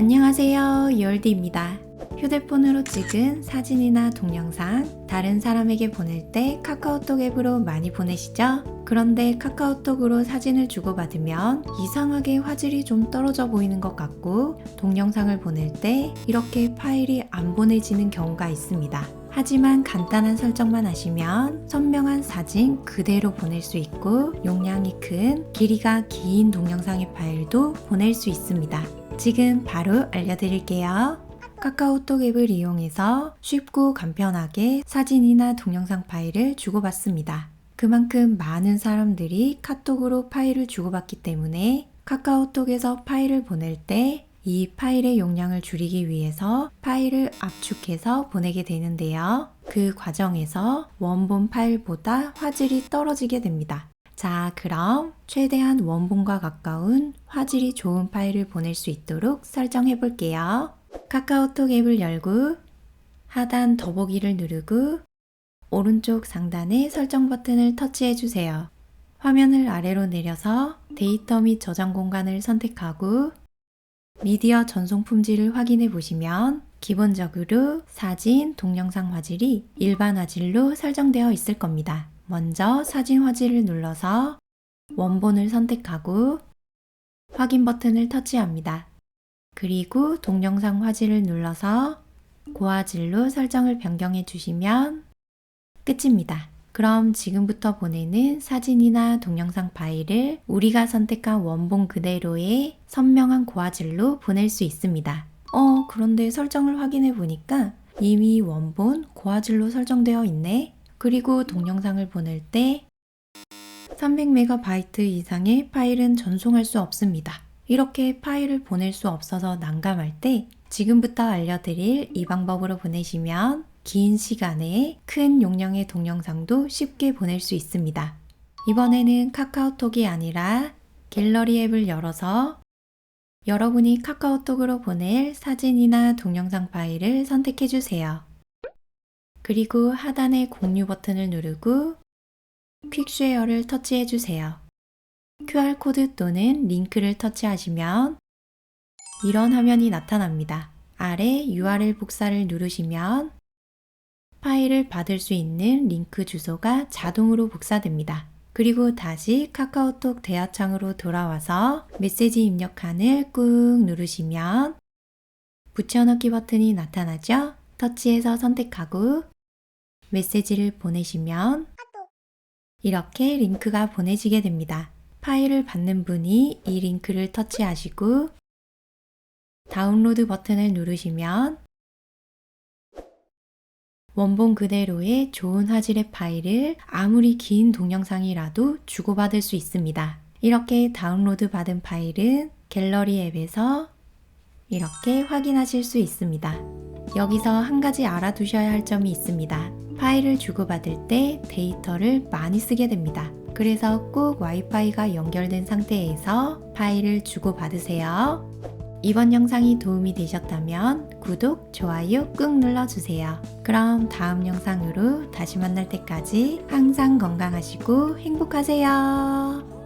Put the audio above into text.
안녕하세요. 이얼디입니다. 휴대폰으로 찍은 사진이나 동영상 다른 사람에게 보낼 때 카카오톡 앱으로 많이 보내시죠? 그런데 카카오톡으로 사진을 주고받으면 이상하게 화질이 좀 떨어져 보이는 것 같고 동영상을 보낼 때 이렇게 파일이 안 보내지는 경우가 있습니다. 하지만 간단한 설정만 하시면 선명한 사진 그대로 보낼 수 있고 용량이 큰 길이가 긴 동영상의 파일도 보낼 수 있습니다. 지금 바로 알려드릴게요. 카카오톡 앱을 이용해서 쉽고 간편하게 사진이나 동영상 파일을 주고받습니다. 그만큼 많은 사람들이 카톡으로 파일을 주고받기 때문에 카카오톡에서 파일을 보낼 때 이 파일의 용량을 줄이기 위해서 파일을 압축해서 보내게 되는데요. 그 과정에서 원본 파일보다 화질이 떨어지게 됩니다. 자, 그럼 최대한 원본과 가까운 화질이 좋은 파일을 보낼 수 있도록 설정해 볼게요. 카카오톡 앱을 열고 하단 더보기를 누르고 오른쪽 상단에 설정 버튼을 터치해 주세요. 화면을 아래로 내려서 데이터 및 저장 공간을 선택하고 미디어 전송 품질을 확인해 보시면 기본적으로 사진, 동영상 화질이 일반 화질로 설정되어 있을 겁니다. 먼저 사진 화질을 눌러서 원본을 선택하고 확인 버튼을 터치합니다. 그리고 동영상 화질을 눌러서 고화질로 설정을 변경해 주시면 끝입니다. 그럼 지금부터 보내는 사진이나 동영상 파일을 우리가 선택한 원본 그대로의 선명한 고화질로 보낼 수 있습니다. 어, 그런데 설정을 확인해 보니까 이미 원본 고화질로 설정되어 있네. 그리고 동영상을 보낼 때 300MB 이상의 파일은 전송할 수 없습니다. 이렇게 파일을 보낼 수 없어서 난감할 때 지금부터 알려드릴 이 방법으로 보내시면 긴 시간에 큰 용량의 동영상도 쉽게 보낼 수 있습니다. 이번에는 카카오톡이 아니라 갤러리 앱을 열어서 여러분이 카카오톡으로 보낼 사진이나 동영상 파일을 선택해 주세요. 그리고 하단의 공유 버튼을 누르고 퀵쉐어를 터치해 주세요. QR코드 또는 링크를 터치하시면 이런 화면이 나타납니다. 아래 URL 복사를 누르시면 파일을 받을 수 있는 링크 주소가 자동으로 복사됩니다. 그리고 다시 카카오톡 대화창으로 돌아와서 메시지 입력칸을 꾹 누르시면 붙여넣기 버튼이 나타나죠? 터치해서 선택하고 메시지를 보내시면 이렇게 링크가 보내지게 됩니다. 파일을 받는 분이 이 링크를 터치하시고 다운로드 버튼을 누르시면 원본 그대로의 좋은 화질의 파일을 아무리 긴 동영상이라도 주고받을 수 있습니다. 이렇게 다운로드 받은 파일은 갤러리 앱에서 이렇게 확인하실 수 있습니다. 여기서 한 가지 알아두셔야 할 점이 있습니다. 파일을 주고받을 때 데이터를 많이 쓰게 됩니다. 그래서 꼭 와이파이가 연결된 상태에서 파일을 주고받으세요. 이번 영상이 도움이 되셨다면 구독, 좋아요 꾹 눌러주세요. 그럼 다음 영상으로 다시 만날 때까지 항상 건강하시고 행복하세요.